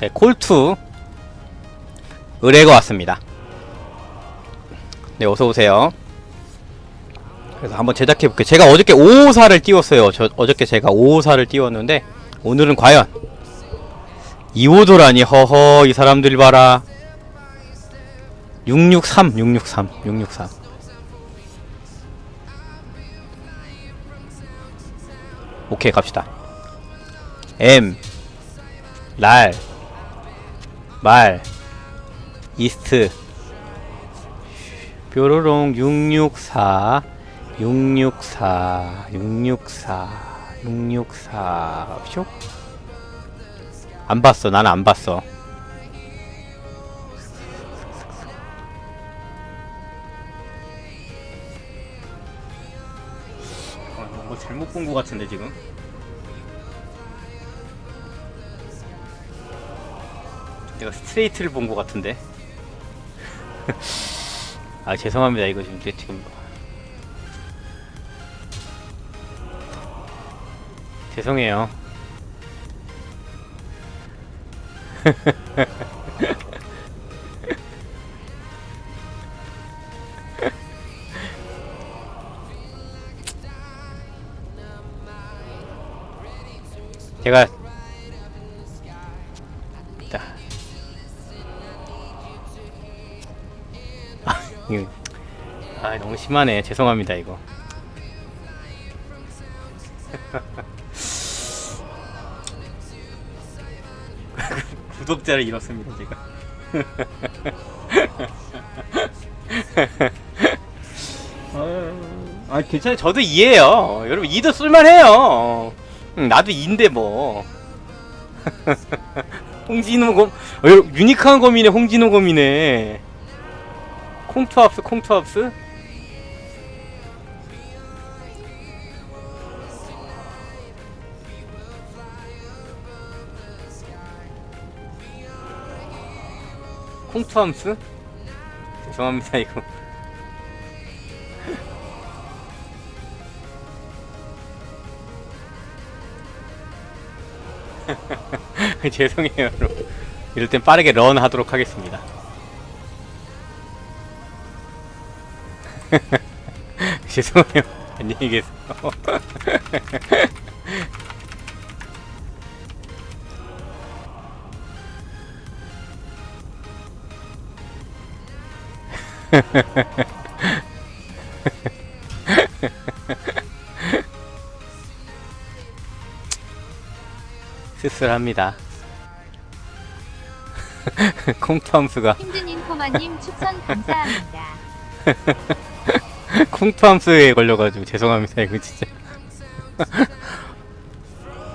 네, 콜투 의뢰가 왔습니다. 네, 어서 오세요. 그래서 한번 제작해 볼게요. 제가 어저께 554를 띄웠어요. 저 어저께 제가 554를 띄웠는데 오늘은 과연 2호도라니 허허 이 사람들 봐라. 663 663 663 오케이 갑시다. M 랄, 말, 이스트, 뾰로롱 664, 664, 664, 664, 쇼? 안 봤어, 나는 안 봤어. 어, 뭐 잘못 본 것 같은데 지금? 내가 스트레이트를 본 것 같은데. 아 죄송합니다 이거 지금 제- 지금 죄송해요. 제가 이거 아 너무 심하네. 죄송합니다 이거. 구독자를 잃었습니다 제가. 아 괜찮아요. 저도 이해해요. 여러분 이도 쓸만해요. 응, 나도 인데 뭐. 홍진호 검 어, 유니크한 검이네 홍진호 검이네 콩투합스 콩투합스? 콩투함스? 죄송합니다 이거. 죄송해요 여러분. 이럴 땐 빠르게 런 하도록 하겠습니다 죄송해요. 안녕히 계세요. 쓸쓸합니다. 콩투함스가. 힘든 인포마님 추천 감사합니다. 콩투함스에 걸려가지고 죄송합니다. 이거 진짜